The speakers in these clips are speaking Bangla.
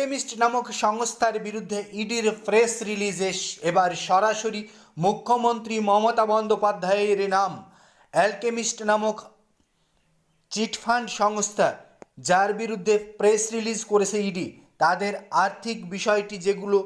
অ্যালকেমিস্ট নামক সংস্থার বিরুদ্ধে ইডির প্রেস রিলিজে এবার সরাসরি মুখ্যমন্ত্রী মমতা বন্দ্যোপাধ্যায়ের নাম। অ্যালকেমিস্ট নামক চিটফান্ড সংস্থা, যার বিরুদ্ধে প্রেস রিলিজ করেছে ইডি, তাদের আর্থিক বিষয়টি যেগুলো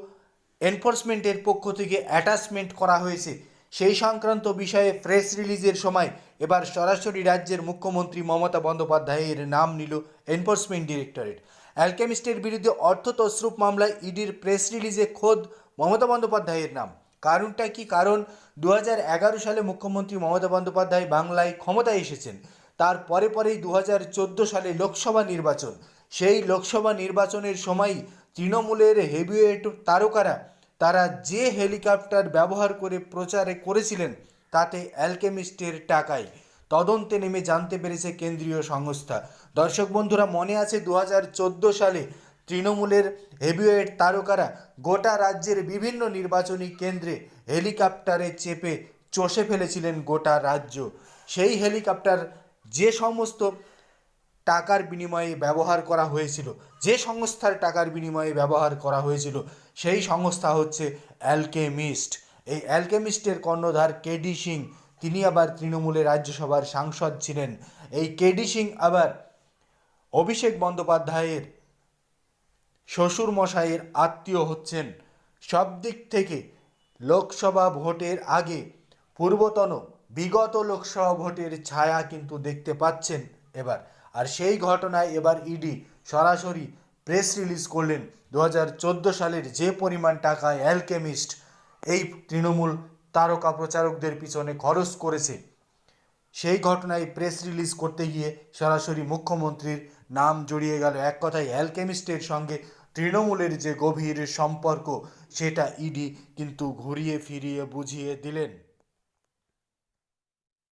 এনফোর্সমেন্টের পক্ষ থেকে অ্যাটাচমেন্ট করা হয়েছে সেই সংক্রান্ত বিষয়ে প্রেস রিলিজের সময় এবার সরাসরি রাজ্যের মুখ্যমন্ত্রী মমতা বন্দ্যোপাধ্যায়ের নাম নিল এনফোর্সমেন্ট ডিরেক্টরেট অ্যালকেমিস্টের বিরুদ্ধে অর্থ তসরুপ মামলায় ইডির প্রেস রিলিজে খোদ মমতা বন্দ্যোপাধ্যায়ের নাম। কারণটা কি? কারণ দু হাজার এগারো সালে মুখ্যমন্ত্রী মমতা বন্দ্যোপাধ্যায় বাংলায় ক্ষমতায় এসেছেন। তার পরে পরেই দু হাজার চোদ্দ সালে লোকসভা নির্বাচন। সেই লোকসভা নির্বাচনের সময়ই তৃণমূলের হেভিওয়েট তারকারা তারা যে হেলিকপ্টার ব্যবহার করে প্রচারে করেছিলেন, তাতে অ্যালকেমিস্টের টাকায় তদন্তে নেমে জানতে পেরেছে কেন্দ্রীয় সংস্থা। দর্শক বন্ধুরা, মনে আছে দু হাজার চোদ্দ সালে তৃণমূলের হেভিওয়েট তারকারা গোটা রাজ্যের বিভিন্ন নির্বাচনী কেন্দ্রে হেলিকপ্টারে চেপে চষে ফেলেছিলেন গোটা রাজ্য। সেই হেলিকপ্টার যে সমস্ত টাকার বিনিময়ে ব্যবহার করা হয়েছিল। যে সংস্থার টাকার বিনিময়ে ব্যবহার করা হয়েছিল, সেই সংস্থা হচ্ছে অ্যালকেমিস্ট। এই অ্যালকেমিস্টের কর্ণধার কেডি সিং, তিনি আবার তৃণমূলের রাজ্যসভার সাংসদ ছিলেন। এই কেডি সিং আবার অভিষেক বন্দ্যোপাধ্যায়ের শ্বশুর মশাইয়ের আত্মীয় হচ্ছেন। সব দিক থেকে লোকসভা ভোটের আগে পূর্বতন বিগত লোকসভা ভোটের ছায়া কিন্তু দেখতে পাচ্ছেন এবার। আর সেই ঘটনায় এবার ইডি সরাসরি প্রেস রিলিজ করলেন দু হাজার চোদ্দ সালের যে পরিমাণ টাকা অ্যালকেমিস্ট এই তৃণমূল তারকা প্রচারকদের পিছনে খরচ করেছে, সেই ঘটনায় প্রেস রিলিজ করতে গিয়ে সরাসরি মুখ্যমন্ত্রীর নাম জড়িয়ে গেল। এক কথায় অ্যালকেমিস্টের সঙ্গে তৃণমূলের যে গভীর সম্পর্ক, সেটা ইডি কিন্তু ঘুরিয়ে ফিরিয়ে বুঝিয়ে দিলেন।